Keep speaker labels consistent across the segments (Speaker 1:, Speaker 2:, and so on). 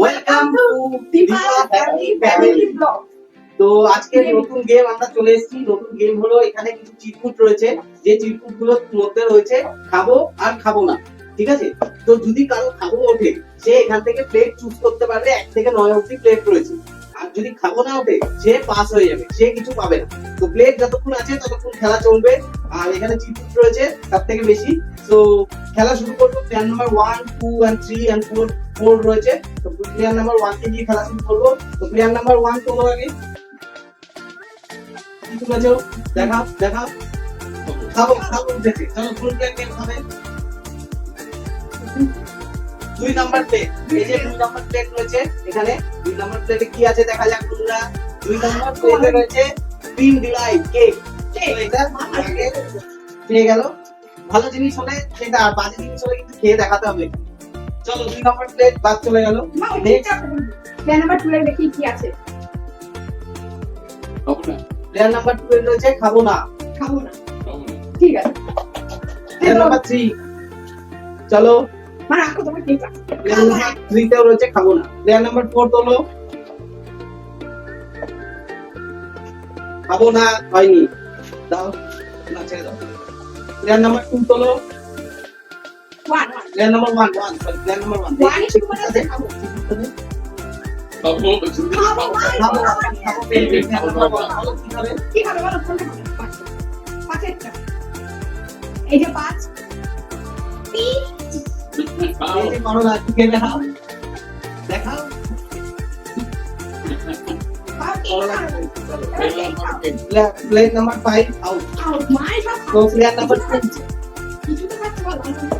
Speaker 1: Welcome to
Speaker 2: family blog
Speaker 1: তো আজকে নতুন গেম আমরা চলে এসেছি। নতুন গেম হলো এখানে কিছু চিটকুট রয়েছে। যে চিটকুটগুলোর মধ্যে রয়েছে খাব আর খাব না। ঠিক আছে? তো যদি কারও খাব ওঠে সে এখান থেকে প্লেট চুজ করতে পারবে। এক থেকে নয় অব্দি প্লেট রয়েছে। আর যদি খাব না ওঠে সে পাস হয়ে যাবে। সে কিছু পাবে না। তো প্লেট যতক্ষণ আছে ততক্ষণ খেলা চলবে। আর এখানে চিটকুট রয়েছে তার থেকে বেশি। তো খেলা শুরু করব। Player number one two and three and four four রয়েছে, তো প্লেয়ার নাম্বার ওয়ান কে দিয়ে খেলা শুরু করব তো প্লেয়ার নাম্বার ওয়ান তোলো আগে দুই নাম্বার প্লেট নাম্বার প্লেট রয়েছে, এখানে। দুই নাম্বার প্লেটে কি আছে দেখা যাক দুই নাম্বার রয়েছে পেয়ে ভালো জিনিস হলে সেটা বাজে জিনিস হলে কিন্তু খেয়ে দেখাতে হবে। চলো দুই নাম্বার প্লেট বাদ চলে গেল।
Speaker 2: প্ল্যান নাম্বার 2 এ দেখি কি আছে।
Speaker 3: খাব না?
Speaker 1: প্লেয়ার নাম্বার টু রয়েছে খাব না।
Speaker 2: খাব না। ঠিক আছে।
Speaker 1: প্লেয়ার নাম্বার থ্রি চলো।
Speaker 2: রাখো তোমার ঠিক আছে
Speaker 1: প্লেয়ার নাম্বার থ্রি রয়েছে খাব না। প্লেয়ার নাম্বার ফোর তোলো। খাব না হয়নি। দাও না ছেড়ে দাও। প্লেয়ার নাম্বার টু তোলো। Then number one, one, but then number one.
Speaker 2: Why did you put us in trouble? এই যে পাঁচ
Speaker 1: এই যে করো না তুই দেখাও দেখাও player number five out
Speaker 2: out মাই সব
Speaker 1: প্লেয়ার নাম্বার টু
Speaker 2: কিছু তো খাচ্ছে বলো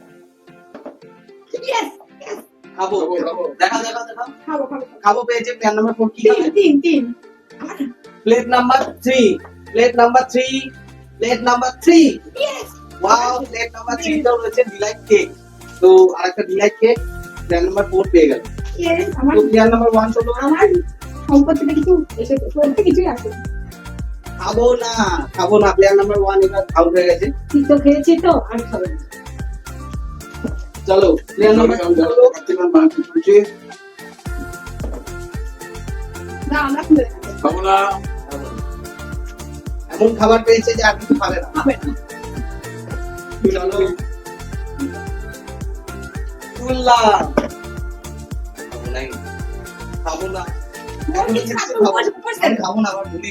Speaker 3: খাব।
Speaker 1: দেখা দেখা দেখা
Speaker 2: খাব, খাব, খাব।
Speaker 1: খাব। পেয়েছে প্লেট নাম্বার ফোর কি
Speaker 2: তিন, তিন।
Speaker 1: Plate number three plate number three plate number three wow plate number three টাও রয়েছে ডিলাইট কেক তো আরেকটা delight cake plate number four পেয়ে গেল। প্লেয়ার নাম্বার ওয়ান চলো
Speaker 2: আমার সম্পত্তিতে কিছু এসেছে কিছুই আসে
Speaker 1: খাব না খাব না। প্লেয়ার নাম্বার ওয়ান এবার আউট হয়ে গেছে।
Speaker 2: ঠিক তো খেয়েছি তো আর খাবে না।
Speaker 1: ચાલો પ્લેન નંબર ચાલો પ્રતિમા માંગ છે
Speaker 2: না আমরা খুলে
Speaker 3: কমলা
Speaker 1: এমন খাবার পেয়েছে যে আর কিছু খাবে না।
Speaker 2: খাবে না।
Speaker 1: খাব না খাব না। আমার ভুলি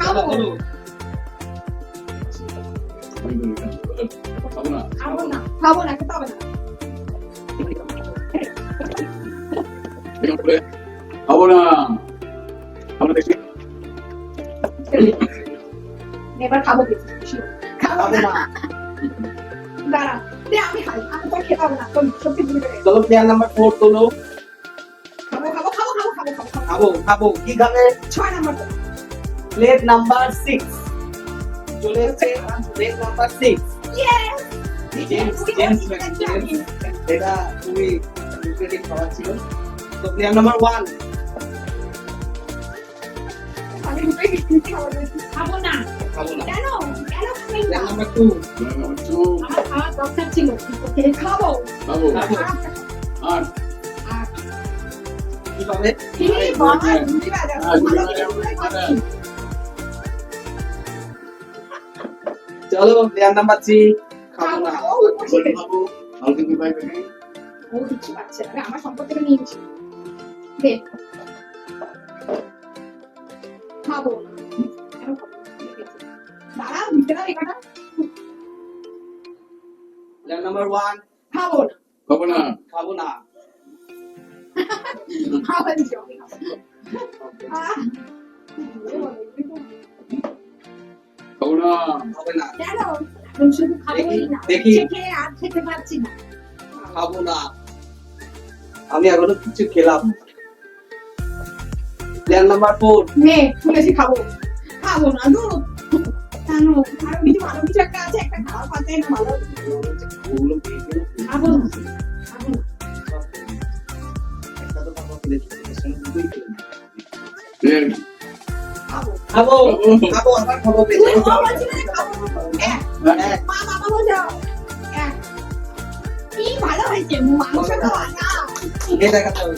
Speaker 2: খাব না।
Speaker 1: খাব না
Speaker 2: খাব
Speaker 3: না
Speaker 2: খেতে হবে না
Speaker 3: খাব না আমরা দেখি
Speaker 2: এবার খাব খাব না দাঁড়া আমি খাই আমি তো খেতে হবে না সত্যি
Speaker 1: চলো প্লেয়ার নাম্বার ফোর তোলো
Speaker 2: খাব খাব খাব খাব খাব খাব
Speaker 1: কি খাবে
Speaker 2: ছয় নাম্বার
Speaker 1: প্লেট নাম্বার সিক্স চলে এসেছে রেস নাম্বার সিক্স এটা খুবই ক্রিকেটিং খেলা ছিল। তো প্লেয়ার নাম্বার ওয়ান
Speaker 2: খাব না।
Speaker 1: খাব না।
Speaker 2: কেন? কেন
Speaker 1: প্লেয়ার নাম্বার টু
Speaker 3: টু
Speaker 2: আমার দরকার ছিল খাব।
Speaker 3: খাব।
Speaker 2: আর কীভাবে
Speaker 1: চলো দেয়ার নাম পাচ্ছি খাব না
Speaker 2: খাব।
Speaker 3: আমাকে কি পাই বেবি
Speaker 2: ও কিছু পাচ্ছে না। আমার সম্পত্তি নিয়ে নিচ্ছি। দে। খাব। দাঁড়া ভিতরে রেখাটা
Speaker 1: লেয়ার নাম্বার ওয়ান।
Speaker 2: খাব না।
Speaker 3: খাব না।
Speaker 1: খাব না।
Speaker 2: খাব। না খাব। আহ! এ বাবা, এগুলো তো-
Speaker 3: খাব না
Speaker 1: হবে না
Speaker 2: কেন? এখন শুধু খাবোই না
Speaker 1: দেখি।
Speaker 2: খেয়ে আর খেতে পারছি না
Speaker 1: খাব না আমি এখনও কিছু খেলাম প্ল্যান নাম্বার ফোর
Speaker 2: নে শুনেছি খাব খাব না তো কেন আরও কিছু ভালো কিছু একটা আছে একটা খাওয়া পাতে ভালো
Speaker 1: ওগুলো
Speaker 2: খাব খাব
Speaker 1: খাব আবার খাব
Speaker 2: খাব। এক কি ভালো হয়েছে মাংস খাওয়া না
Speaker 1: খেয়ে দেখাতে হবে।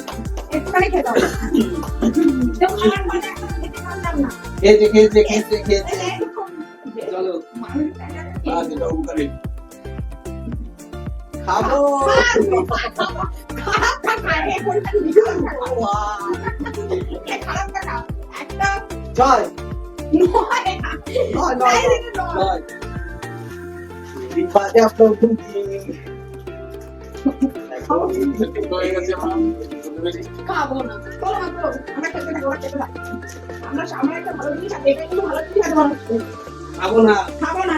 Speaker 2: একটুখানি খেতে হবে
Speaker 1: খেয়েছে খেয়েছে খেয়েছে খেয়েছে। চলো।
Speaker 3: ni.
Speaker 1: খাব। ছয়
Speaker 2: নয়
Speaker 1: নয় নয়
Speaker 2: নয়।
Speaker 1: বাজে খুব
Speaker 2: না
Speaker 1: খাব না।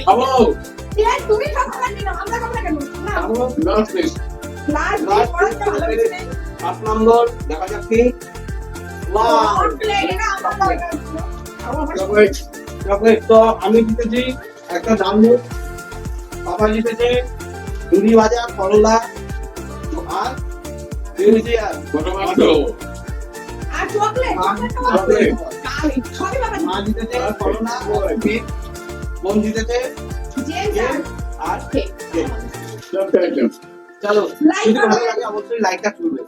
Speaker 2: খাব। না তুমি খাব না কেন? আমরা খাব না কেন? না।
Speaker 1: আট নম্বর দেখা যাক কি. চকলেট তো আমি জিতেছি একটা ডালমুট পাপা জিতেছে ঝুড়ি ভাজা করলা আর মিউজিয়াম
Speaker 2: আর চকলেট বাবা
Speaker 1: মা জিতেছে করলা বোন জিতেছে আর. চলো লাইক
Speaker 2: করবে।
Speaker 1: অবশ্যই লাইকটা করবে